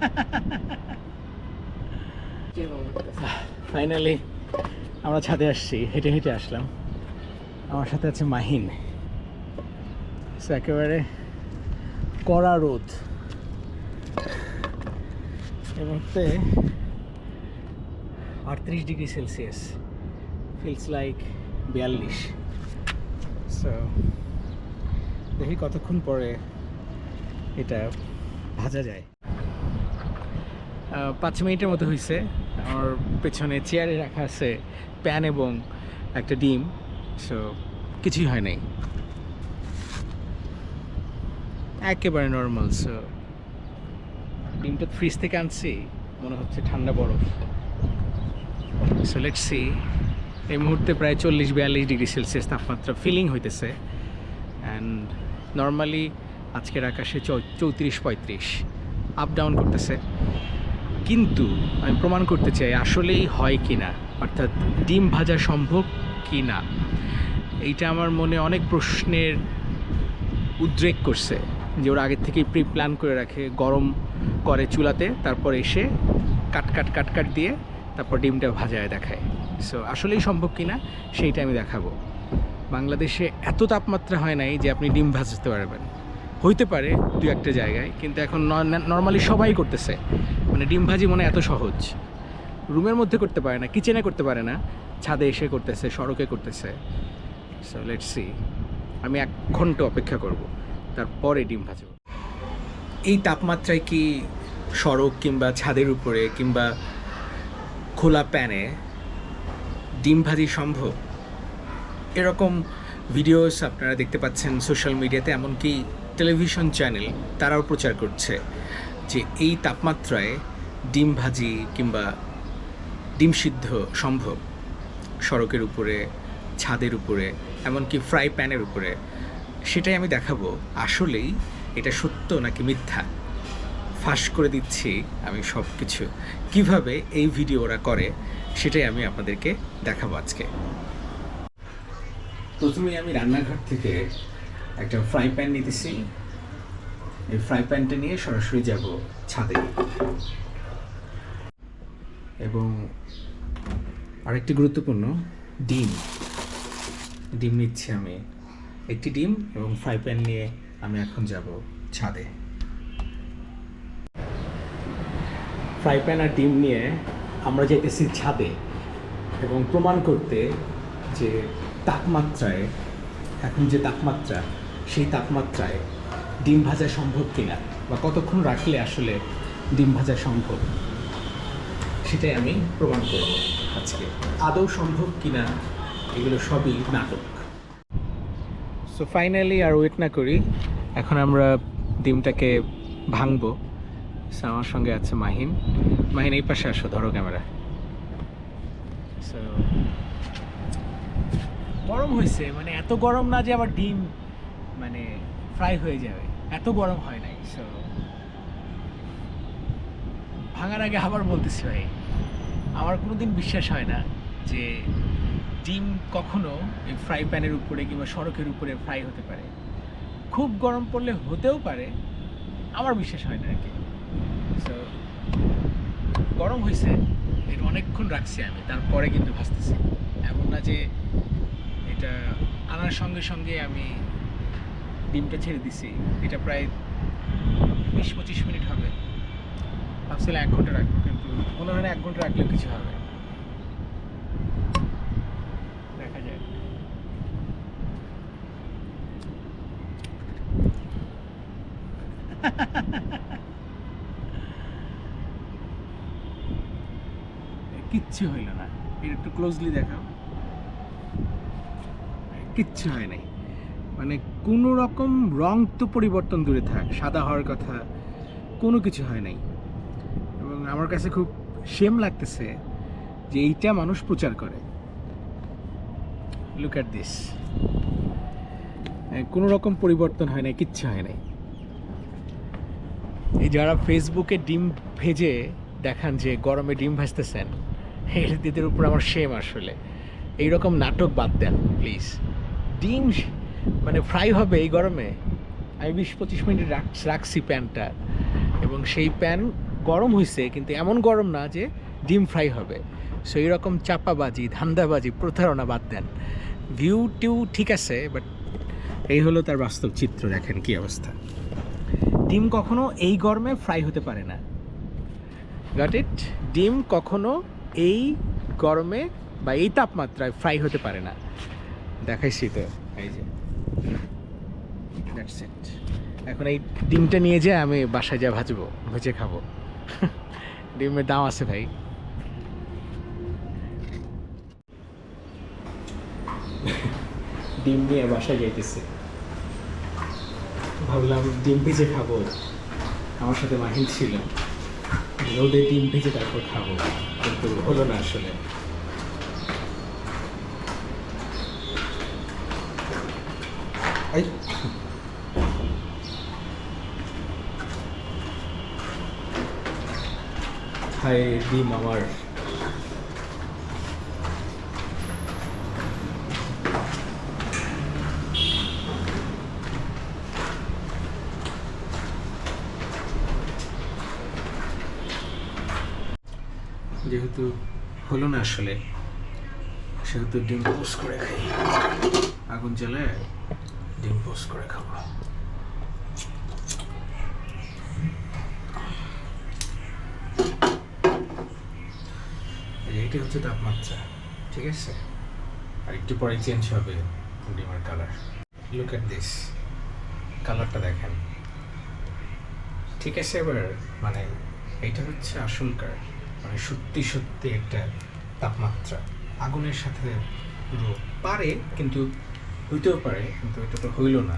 Finally আমরা ছাদে আসছি। হেঁটে হেঁটে আসলাম। আমার সাথে আছে মাহিন। একেবারে কড়া রোদ। এই মুহূর্তে আটত্রিশ ডিগ্রি সেলসিয়াস। ফিলস লাইক বিয়াল্লিশ। সো দেখি কতক্ষণ পরে এটা ভাজা যায়। পাঁচ মিনিটের মতো হয়েছে আমার পেছনে চেয়ারে রাখা আছে প্যান এবং একটা ডিম। সো কিছুই হয় নাই। একেবারে নর্মাল সো ডিমটা ফ্রিজ থেকে আনছি, মনে হচ্ছে ঠান্ডা বরফ। সো লেট সি এই মুহূর্তে প্রায় চল্লিশ বিয়াল্লিশ ডিগ্রি সেলসিয়াস তাপমাত্রা ফিলিং হইতেছে। অ্যান্ড নর্মালি আজকের আকাশে চৌত্রিশ পঁয়ত্রিশ। আপ ডাউন করতেছে। কিন্তু আমি প্রমাণ করতে চাই, আসলেই হয় কি না অর্থাৎ ডিম ভাজা সম্ভব কি না এইটা আমার মনে অনেক প্রশ্নের উদ্রেক করছে, যে ওরা আগের থেকেই প্রি প্ল্যান করে রাখে, গরম করে চুলাতে, তারপর এসে কাট কাট কাট কাট দিয়ে তারপর ডিমটা ভাজায় দেখায়। সো আসলেই সম্ভব কি না সেইটা আমি দেখাবো। বাংলাদেশে এত তাপমাত্রা হয় নাই যে আপনি ডিম ভাজতে পারবেন। হইতে পারে দু একটা জায়গায়, কিন্তু এখন নর্মালি সবাই করতেছে। মানে ডিম ভাজি মনে এত সহজ। রুমের মধ্যে করতে পারে না, কিচেনে করতে পারে না। ছাদে এসে করতেছে, সড়কে করতেছে। সো লেটস সি আমি এক ঘণ্টা অপেক্ষা করব, তারপরে ডিম ভাজবো। এই তাপমাত্রায় কি সড়ক কিংবা ছাদের উপরে কিংবা খোলা প্যানে ডিম ভাজি সম্ভব? এরকম ভিডিওস আপনারা দেখতে পাচ্ছেন সোশ্যাল মিডিয়াতে, এমনকি টেলিভিশন চ্যানেল, তারাও প্রচার করছে যে এই তাপমাত্রায় ডিম ভাজি কিংবা ডিম সিদ্ধ সম্ভব সড়কের উপরে, ছাদের উপরে, এমনকি ফ্রাই প্যানের উপরে, সেটাই আমি দেখাবো। আসলেই এটা সত্য নাকি মিথ্যা? ফাঁস করে দিচ্ছি আমি সব কিছু কীভাবে এই ভিডিও ওরা করে, সেটাই আমি আপনাদেরকে দেখাবো আজকে। প্রথমে আমি রান্নাঘর থেকে একটা ফ্রাই প্যান নিতেছি। এই ফ্রাই প্যানটা নিয়ে সরাসরি যাব ছাদে। এবং আরেকটি গুরুত্বপূর্ণ, ডিম। ডিম নিচ্ছি আমি। একটি ডিম এবং ফ্রাই প্যান নিয়ে আমি এখন যাব ছাদে। ফ্রাই প্যান আর ডিম নিয়ে আমরা যেতেছি ছাদে এবং প্রমাণ করতে যে তাপমাত্রায়, এখন যে তাপমাত্রা, সেই তাপমাত্রায় ডিম ভাজা সম্ভব কিনা বা কতক্ষণ রাখলে আসলে ডিম ভাজা সম্ভব? সেটাই আমি প্রমাণ করব। আজকে আদৌ সম্ভব কিনা এগুলো সবই নাটক সো ফাইনালি আর ওয়েট না করি এখন আমরা ডিমটাকে ভাঙবো আমার সঙ্গে আছে মাহিন মাহিন এই পাশে আসো ধরো ক্যামেরা সো গরম হয়েছে মানে এত গরম না যে আবার ডিম মানে ফ্রাই হয়ে যাবে এত গরম হয় নাই সো ভাঙার আগে আবার বলতেছি ভাই আমার কোনোদিন বিশ্বাস হয় না যে ডিম কখনো এই ফ্রাই প্যানের উপরে কিংবা সড়কের উপরে ফ্রাই হতে পারে। খুব গরম পড়লে হতেও পারে, আমার বিশ্বাস হয় না আর কি। সো গরম হয়েছে এটা অনেকক্ষণ রাখছি আমি, তারপরে কিন্তু ভাজতেছি এমন না যে এটা আনার সঙ্গে সঙ্গে আমি ডিমটা ছেড়ে দিছি, এটা প্রায় বিশ পঁচিশ মিনিট হবে। ভাবছিলাম এক ঘণ্টা রাখব, কিন্তু মনে হয় না এক ঘণ্টা রাখলেও কিছু হবে। দেখা যায় কিচ্ছু হইল না। এটা একটু ক্লোজলি দেখাও। কিচ্ছু হয় নাই। মানে কোনো রকম রং তো পরিবর্তন দূরে থাক, সাদা হওয়ার কথা কোনো কিছু হয় নাই। আমার কাছে খুব সেম লাগতেছে যে এইটা মানুষ প্রচার করে। লুক অ্যাট দিস কোনো রকম পরিবর্তন হয় নাই, কিচ্ছু হয় নাই। এই যারা ফেসবুকে ডিম ভেজে দেখান যে গরমে ডিম ভাজতেছেন, এদের উপর আমার সেম আসলে। এইরকম নাটক বাদ দেন প্লিজ ডিম মানে ফ্রাই হবে এই গরমে। আমি বিশ পঁচিশ মিনিট রাখ- রাখছি প্যানটা। এবং সেই প্যান গরম হয়েছে কিন্তু এমন গরম না যে ডিম ফ্রাই হবে। সো এইরকম চাপাবাজি, ধান্দাবাজি, প্রতারণা বাদ দেন। ভিউ টিউ ঠিক আছে বাট এই হলো তার বাস্তব চিত্র, দেখেন কি অবস্থা। ডিম কখনো এই গরমে ফ্রাই হতে পারে না। গট ইট ডিম কখনো এই গরমে বা এই তাপমাত্রায় ফ্রাই হতে পারে না। দেখাইছি তো, এই যে। দ্যাটস ইট এখন এই ডিমটা নিয়ে যেয়ে আমি বাসায় যা ভাজবো, ভেজে খাব। ডিমের দাম আছে ভাই। ডিম নিয়ে বাসায় যাইতেছে। ভাবলাম ডিম ভেজে খাব। আমার সাথে মাহিন ছিল। রোদে ডিম ভেজে তারপর খাব। কিন্তু হলো না আসলে। হায় ডিম আমার। যেহেতু হলো না আসলে, সেহেতু ডিম পোস্ট করে খাই। আগুন জ্বালে ডিম পোস্ট করে খাব। এইটা হচ্ছে তাপমাত্রা, ঠিক আছে? আর একটু পরে চেঞ্জ হবে ডিমের কালার লুক এট দিস কালারটা দেখেন। ঠিক আছে এবার মানে এইটা হচ্ছে আসলকার মানে সত্যি সত্যি একটা তাপমাত্রা। আগুনের সাথে পুরো পারে, কিন্তু হইতেও পারে, কিন্তু এটা তো হইল না।